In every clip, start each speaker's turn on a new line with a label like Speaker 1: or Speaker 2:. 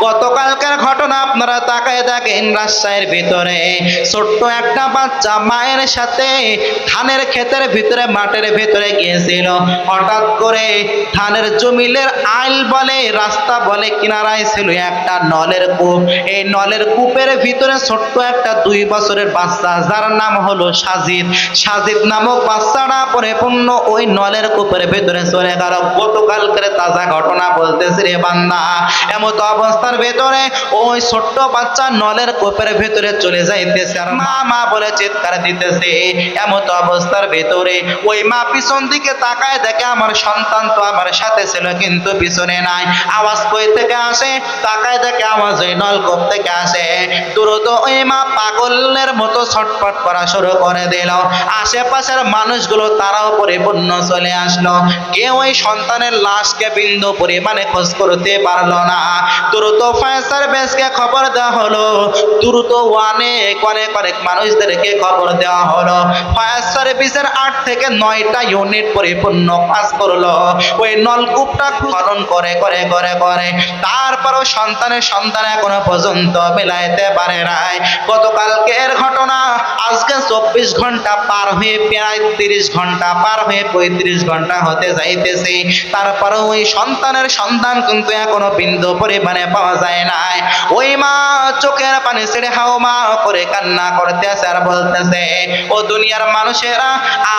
Speaker 1: গতকালকার আপনারা তাকায় দেখেন রাজশাহীর ভিতরে ছোট্ট একটা বাচ্চা মায়ের সাথে ধানের ক্ষেতের ভিতরে, মাঠের ভিতরে গিয়েছিল। হঠাৎ করে ধানের জমিলের আইল বলে, রাস্তা বলে, কিনারায় ছিল একটা নলের কূপ। এই নলের কূপের ভিতরে ছোট্ট একটা দুই বছরের বাচ্চা, যার নাম হলো সাজিদ। সাজিদ নামক বাচ্চাটা পরিপূর্ণ ওই নলের কূপের ভিতরে চলে গেল। গতকালকের তাজা ঘটনা বলতেছে রে বান্দা, এমত অবস্থার ভেতরে ওই ছোট্ট বাচ্চা নলের কূপের ভেতরে চলে যাইতেছে আর মা মা বলে চিৎকার দিতেছে, এমত অবস্থার ভেতরে। ওই মা পিছন দিকে তাকায় দেখে আমার সন্তান তো আমার সাথে ছিল কিন্তু পিছনে নাই। আওয়াজ কই থেকে আসে? তাকায় দেখে আওয়াজ ওই নলকূপ থেকে আসে। দ্রুত ওই মা পাগলের মতো ছটফট করা শুরু করে দিল। আশেপাশের মানুষগুলো তারাও পরিপূর্ণ চলে আসলো। কেউ ওই সন্তানের লাশকে বিন্দু পরিমাণে খোঁজ করতে পারল না। দ্রুত ফায়ার সার্ভিসকে খবর দেওয়া হলো, দ্রুত অনেক অনেক অনেক মানুষদেরকে খবর দেওয়া হলো। ফায়ার সার্ভিসের আট থেকে নয়টা ইউনিট পরিপূর্ণ কাজ করল। ওই নলকূপটা খনন করে করে করে করে। তারপরও সন্তানের সন্তান এখনও পর্যন্ত মিলাইতে পারে নাই। গতকালকের ঘটনা আজকে চব্বিশ ঘণ্টা পার হয়ে প্রায় তিরিশ ঘণ্টা পার হয়ে পঁয়ত্রিশ ঘণ্টা হতে যাইতেছে। তারপরে ওই সন্তানের সন্তান কিন্তু এখনও বিন্দু পরিমাণে পাওয়া যায় নাই। ওই মা চোখের পানি ছেড়ে হাও মা করে কান্না করতেছে আর বলতেছে ও দুনিয়ার মানুষেরা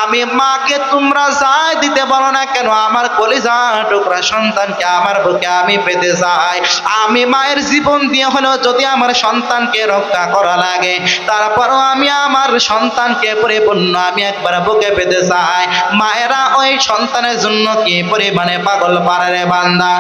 Speaker 1: আমি মাকে তোমরা যাই দিতে বলো না কেন? আমার কলিজা টুকরা সন্তানকে আমার বুকে আমি পেতে চাই আমি মায়ের জীবন দিয়ে হলেও যদি আমার সন্তানকে রক্ষা করা লাগে তারপরও আমি আমার সন্তানকে পরিপূর্ণ আমি একবার বুকে পেতে চাই। মায়েরা ওই সন্তানের জন্য কি পরিমাণে পাগল পারে বান্দা?